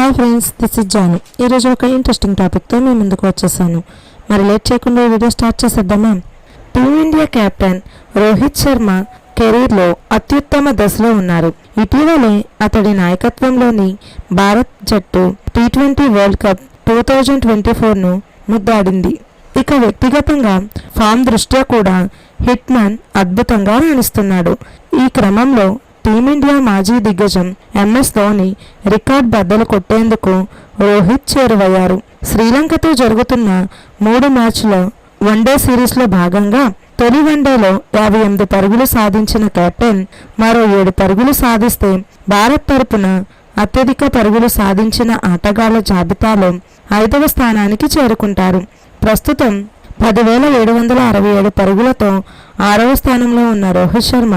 Hi friends this is Jaanu. ఈరోజు ఒక interesting టాపిక్తో మీ ముందుకు వచ్చేసాను. మరి లేట్ చేయకుండా వీడియో స్టార్ట్ చేసేద్దామా? Team India captain Rohit Sharma కెరీర్లో అత్యుత్తమ దశలో ఉన్నారు. ఇటీవలే అతడి నాయకత్వంలోని భారత్ జట్టు T twenty world cup two thousand twenty ఫోర్ను ముద్దాడింది. ఇక వ్యక్తిగతంగా ఫామ్ దృష్ట్యా కూడా హిట్మ్యాన్ అద్భుతంగా రాణిస్తున్నాడు. ఈ క్రమంలో టీమిండియా మాజీ దిగ్గజం ఎంఎస్ ధోని రికార్డ్ బద్దలు కొట్టేందుకు రోహిత్ చేరువయ్యారు. శ్రీలంకతో జరుగుతున్న మూడు మ్యాచ్ల వన్డే సిరీస్లో భాగంగా తొలి వన్డేలో యాభై ఎనిమిది పరుగులు సాధించిన కెప్టెన్ మరో ఏడు పరుగులు సాధిస్తే భారత్ తరపున అత్యధిక పరుగులు సాధించిన ఆటగాళ్ళ జాబితాలో ఐదవ స్థానానికి చేరుకుంటారు. ప్రస్తుతం పదివేల ఏడు వందల అరవై ఏడు పరుగులతో ఆరవ స్థానంలో ఉన్న రోహిత్ శర్మ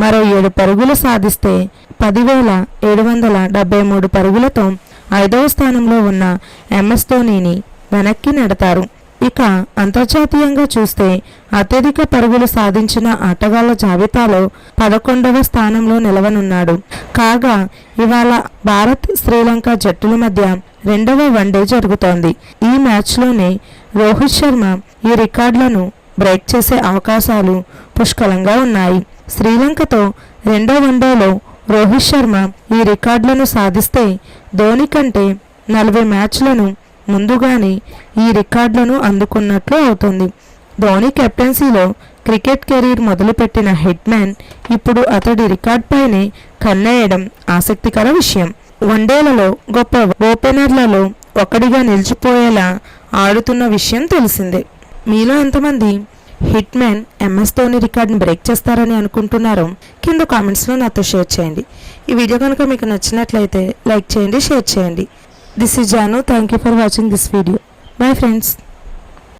మరో ఏడు పరుగులు సాధిస్తే పదివేల ఏడు వందల డెబ్బై మూడు పరుగులతో ఐదవ స్థానంలో ఉన్న ఎంఎస్ ధోనీని వెనక్కి నెడతారు. ఇక అంతర్జాతీయంగా చూస్తే అత్యధిక పరుగులు సాధించిన ఆటగాళ్ళ జాబితాలో పదకొండవ స్థానంలో నిలవనున్నాడు. కాగా ఇవాళ భారత్ శ్రీలంక జట్టుల మధ్య రెండవ వన్డే జరుగుతోంది. ఈ మ్యాచ్లోనే రోహిత్ శర్మ ఈ రికార్డులను బ్రేక్ చేసే అవకాశాలు పుష్కలంగా ఉన్నాయి. శ్రీలంకతో రెండో వన్డేలో రోహిత్ శర్మ ఈ రికార్డులను సాధిస్తే ధోని కంటే నలభై మ్యాచ్లను ముందుగానే ఈ రికార్డులను అందుకున్నట్లు అవుతుంది. ధోని కెప్టెన్సీలో క్రికెట్ కెరీర్ మొదలుపెట్టిన హెడ్ మ్యాన్ ఇప్పుడు అతడి రికార్డ్పైనే కన్నేయడం ఆసక్తికర విషయం. వన్డేలలో గొప్ప ఓపెనర్లలో ఒకడిగా నిలిచిపోయేలా ఆడుతున్న విషయం తెలిసిందే. మీలో ఎంతమంది హిట్ మ్యాన్ ఎంఎస్ ధోని రికార్డ్ని బ్రేక్ చేస్తారని అనుకుంటున్నారో కింద కామెంట్స్లో నాతో షేర్ చేయండి. ఈ వీడియో కనుక మీకు నచ్చినట్లయితే లైక్ చేయండి షేర్ చేయండి. This is Jaanu thank you for watching this video bye friends